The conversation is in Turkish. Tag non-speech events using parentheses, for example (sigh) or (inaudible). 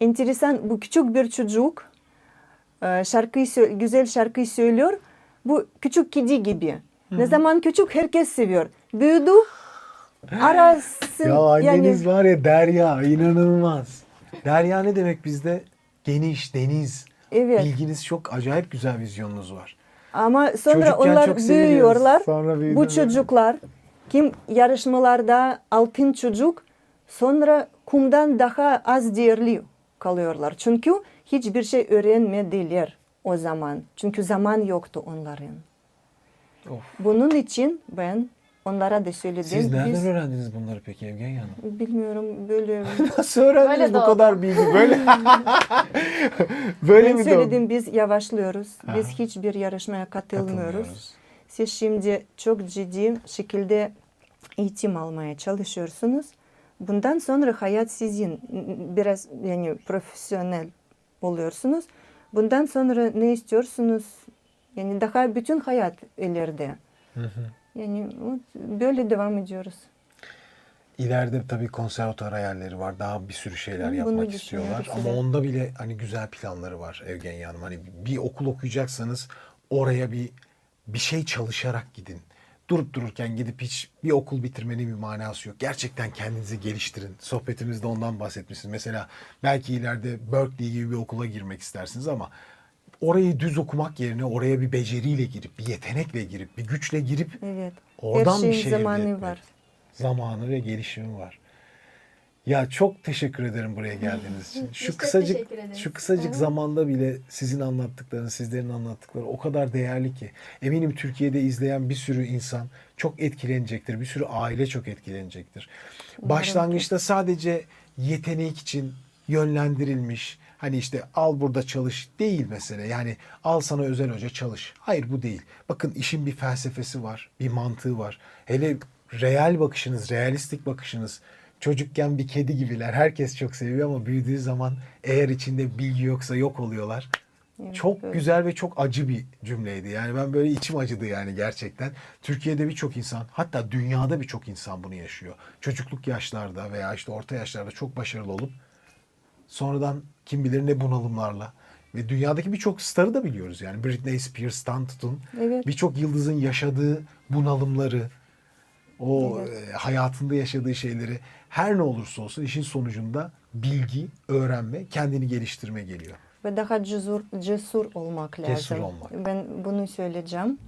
enteresan bu küçük bir çocuk e, şarkıyı sö- güzel şarkıyı söylüyor. Bu küçük kedi gibi. Ne zaman küçük herkes seviyor. Büyüdü arasın Ya anneniz yani var ya Derya inanılmaz. Derya ne demek bizde? Geniş, deniz. Evet. Bilginiz çok acayip güzel vizyonunuz var. ama sonra Çocukken onlar büyüyorlar. Sonra Bu çocuklar kim yarışmalarda altın çocuk sonra kumdan daha az değerli kalıyorlar. Çünkü hiçbir şey öğrenmediler o zaman. Çünkü zaman yoktu onların. Of. Bunun için ben onlara da söyledim. Siz nereden Biz- öğrendiniz bunları peki Evgenya Hanım? Bilmiyorum böyle. (laughs) Nasıl öğrendiniz Böyle bu kadar bilgi? Böyle (laughs) Böyle ben mi söyledim biz yavaşlıyoruz. Biz Aha. hiçbir yarışmaya katılmıyoruz. Katılmıyoruz. Siz şimdi çok ciddi şekilde eğitim almaya çalışıyorsunuz. Bundan sonra hayat sizin biraz yani profesyonel oluyorsunuz. Bundan sonra ne istiyorsunuz? Yani daha bütün hayat ileride. Hı hı. Yani böyle devam ediyoruz. İleride tabii konservatuar hayalleri var. Daha bir sürü şeyler bunu yapmak istiyorlar. Ama onda bile hani güzel planları var Evgenya Hanım. Hani bir okul okuyacaksanız oraya bir bir şey çalışarak gidin. Durup dururken gidip hiç bir okul bitirmenin bir manası yok. Gerçekten kendinizi geliştirin. Sohbetimizde ondan bahsetmişsiniz. Mesela belki ileride Berkeley gibi bir okula girmek istersiniz ama orayı düz okumak yerine oraya bir beceriyle girip, bir yetenekle girip, bir güçle girip Evet. Oradan Her bir şey zamanı var. Zamanı ve gelişimi var. Ya çok teşekkür ederim buraya geldiğiniz (laughs) için. Şu kısacık şu kısacık Evet. zamanda bile sizin anlattıklarınız, sizlerin anlattıkları o kadar değerli ki. Eminim Türkiye'de izleyen bir sürü insan çok etkilenecektir. Bir sürü aile çok etkilenecektir. Başlangıçta sadece yetenek için yönlendirilmiş. Hani işte al burada çalış değil mesele. Yani al sana özel hoca çalış. Hayır bu değil. Bakın işin bir felsefesi var, bir mantığı var. Hele real bakışınız, realistik bakışınız çocukken bir kedi gibiler. Herkes çok seviyor ama büyüdüğü zaman eğer içinde bilgi yoksa yok oluyorlar. Evet, çok güzel ve çok acı bir cümleydi. Yani ben böyle içim acıdı yani gerçekten. Türkiye'de birçok insan hatta dünyada birçok insan bunu yaşıyor. Çocukluk yaşlarda veya işte orta yaşlarda çok başarılı olup sonradan kim bilir ne bunalımlarla ve dünyadaki birçok starı da biliyoruz yani Britney Spears'tan tutun Evet. birçok yıldızın yaşadığı bunalımları o Evet. e, hayatında yaşadığı şeyleri her ne olursa olsun işin sonucunda bilgi, öğrenme, kendini geliştirme geliyor. Ve daha cesur, cesur olmak lazım. Cesur olmak. Ben bunu söyleyeceğim.